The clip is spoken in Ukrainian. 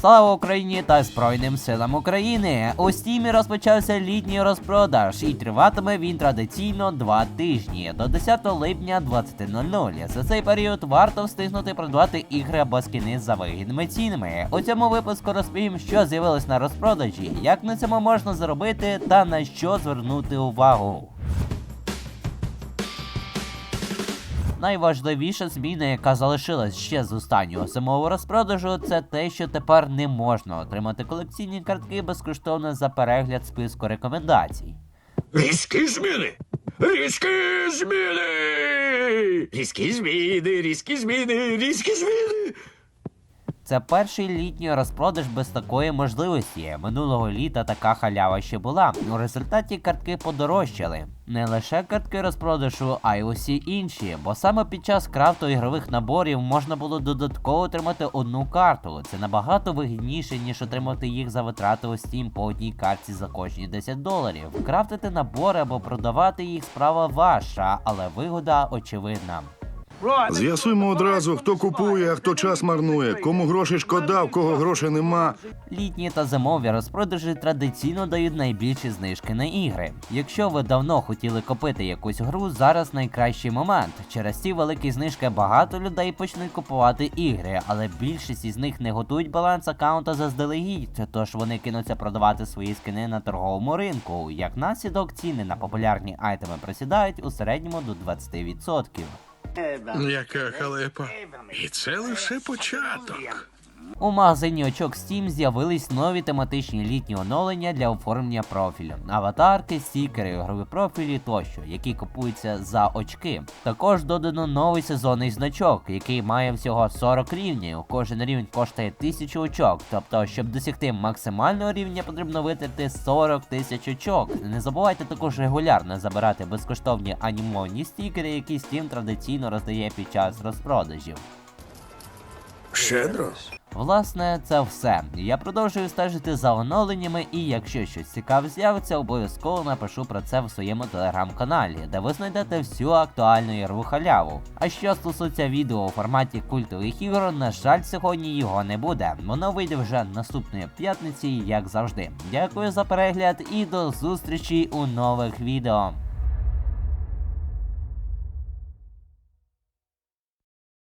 Слава Україні та Збройним силам України! У стімі розпочався літній розпродаж і триватиме він традиційно два тижні до 10 липня 20.00. За цей період варто встигнути придбати ігри або скини за вигідними цінами. У цьому випуску розповім, що з'явилось на розпродажі, як на цьому можна заробити та на що звернути увагу. Найважливіша зміна, яка залишилась ще з останнього зимового розпродажу, це те, що тепер не можна отримати колекційні картки безкоштовно за перегляд списку рекомендацій. Різкі зміни! Різкі зміни! Різкі зміни, різкі зміни, різкі зміни! Це перший літній розпродаж без такої можливості. Минулого літа така халява ще була. У результаті картки подорожчали. Не лише картки розпродажу, а й усі інші. Бо саме під час крафту ігрових наборів можна було додатково отримати одну карту. Це набагато вигідніше, ніж отримати їх за витрати у Steam по одній картці за кожні 10 доларів. Крафтити набори або продавати їх справа ваша, але вигода очевидна. З'ясуємо одразу, хто купує, а хто час марнує, кому гроші шкода, в кого грошей нема. Літні та зимові розпродажі традиційно дають найбільші знижки на ігри. Якщо ви давно хотіли купити якусь гру, зараз найкращий момент. Через ці великі знижки багато людей почнуть купувати ігри, але більшість із них не готують баланс аккаунта заздалегідь, тож вони кинуться продавати свої скини на торговому ринку. Як наслідок, ціни на популярні айтеми просідають у середньому до 20%. Яка халепа. І це лише початок. У магазині очок Steam з'явились нові тематичні літні оновлення для оформлення профілю, аватарки, стікери, ігрові профілі тощо, які купуються за очки. Також додано новий сезонний значок, який має всього 40 рівнів. Кожен рівень коштує 1000 очок. Тобто, щоб досягти максимального рівня, потрібно витратити 40 тисяч очок. Не забувайте також регулярно забирати безкоштовні анімовані стікери, які Steam традиційно роздає під час розпродажів. Щедро. Власне, це все. Я продовжую стежити за оновленнями, і якщо щось цікаве з'явиться, обов'язково напишу про це в своєму телеграм-каналі, де ви знайдете всю актуальну ігрову халяву. А що стосується відео у форматі культових ігор, на жаль, сьогодні його не буде. Воно вийде вже наступної п'ятниці, як завжди. Дякую за перегляд і до зустрічі у нових відео.